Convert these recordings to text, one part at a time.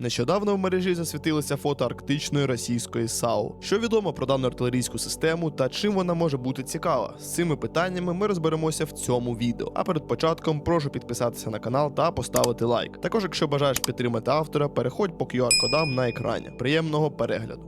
Нещодавно в мережі засвітилися фото арктичної російської САУ. Що відомо про дану артилерійську систему та чим вона може бути цікава? З цими питаннями ми розберемося в цьому відео. А перед початком прошу підписатися на канал та поставити лайк. Також, якщо бажаєш підтримати автора, переходь по QR-кодам на екрані. Приємного перегляду.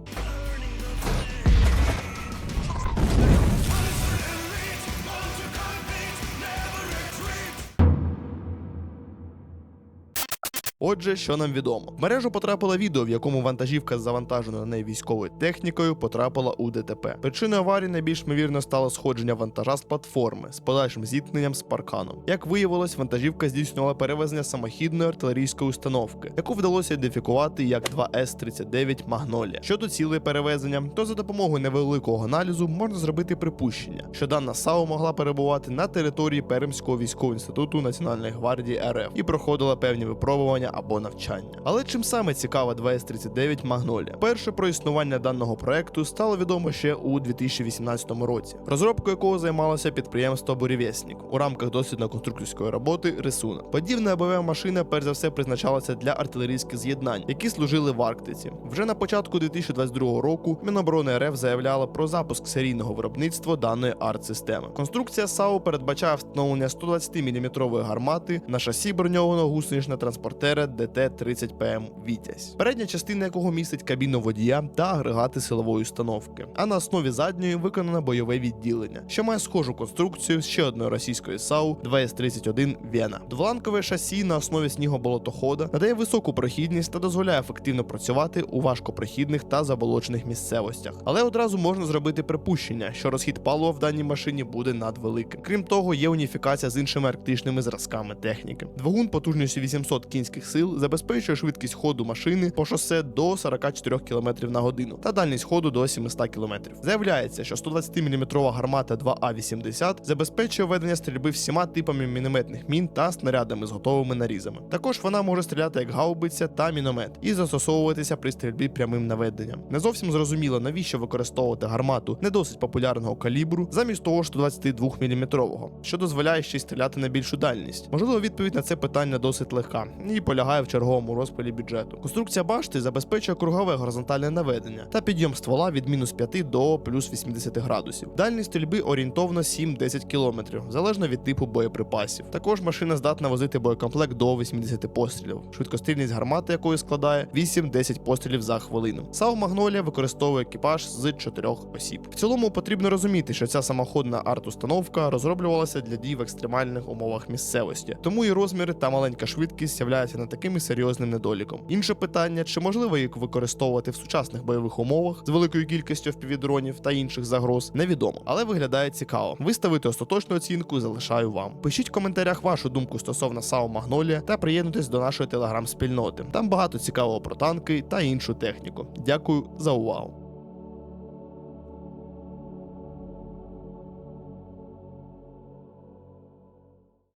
Отже, що нам відомо, в мережу потрапило відео, в якому вантажівка з завантаженою на неї військовою технікою потрапила у ДТП. Причиною аварії найбільш ймовірно стало сходження вантажа з платформи з подальшим зіткненням з парканом. Як виявилось, вантажівка здійснювала перевезення самохідної артилерійської установки, яку вдалося ідентифікувати як 2С-39 Магнолія. Щодо цілей перевезення, то за допомогою невеликого аналізу можна зробити припущення, що дана САУ могла перебувати на території Пермського військового інституту Національної гвардії РФ і проходила певні випробування або навчання. Але чим саме цікава 2С39 Магнолія? Перше про існування даного проекту стало відомо ще у 2018 році, розробкою якого займалося підприємство Бурєвєснік у рамках дослідно-конструкторської роботи рисунок. Подібна БВ машина перш за все призначалася для артилерійських з'єднань, які служили в Арктиці. Вже на початку 2022 року Міноборони РФ заявляла про запуск серійного виробництва даної арт-системи. Конструкція САУ передбачає встановлення 120-мм гармати на шасі броньованого гусеничного транспортера ДТ-30ПМ Вітязь, передня частина якого містить кабіну водія та агрегати силової установки. А на основі задньої виконано бойове відділення, що має схожу конструкцію з ще одної російської САУ 2С-31 Вена. Дволанкове шасі на основі снігоболотохода надає високу прохідність та дозволяє ефективно працювати у важкопрохідних та заболочених місцевостях. Але одразу можна зробити припущення, що розхід палива в даній машині буде надвеликим. Крім того, є уніфікація з іншими арктичними зразками техніки. Двигун потужністю 800 кінських сил забезпечує швидкість ходу машини по шосе до 44 км на годину та дальність ходу до 700 км. Заявляється, що 120-мм гармата 2А80 забезпечує ведення стрільби всіма типами мінометних мін та снарядами з готовими нарізами. Також вона може стріляти як гаубиця та міномет і застосовуватися при стрільбі прямим наведенням. Не зовсім зрозуміло, навіщо використовувати гармату не досить популярного калібру замість того 122-мм, що дозволяє ще й стріляти на більшу дальність. Можливо, відповідь на це питання досить легка і полягає в черговому розпилі бюджету. Конструкція башти забезпечує кругове горизонтальне наведення та підйом ствола від мінус 5 до плюс 80 градусів. Дальність стрільби орієнтовно 7-10 км, залежно від типу боєприпасів. Також машина здатна возити боєкомплект до 80 пострілів. Швидкострільність гармати якої складає 8-10 пострілів за хвилину. САУ Магнолія використовує екіпаж з 4 осіб. В цілому потрібно розуміти, що ця самоходна арт-установка розроблювалася для дій в екстремальних умовах місцевості, тому і розміри та маленька швидкість являються не таким і серйозним недоліком. Інше питання, чи можливо їх використовувати в сучасних бойових умовах з великою кількістю впівдронів та інших загроз, невідомо, але виглядає цікаво. Виставити остаточну оцінку залишаю вам. Пишіть в коментарях вашу думку стосовно САУ Магнолія та приєднуйтесь до нашої телеграм-спільноти. Там багато цікавого про танки та іншу техніку. Дякую за увагу.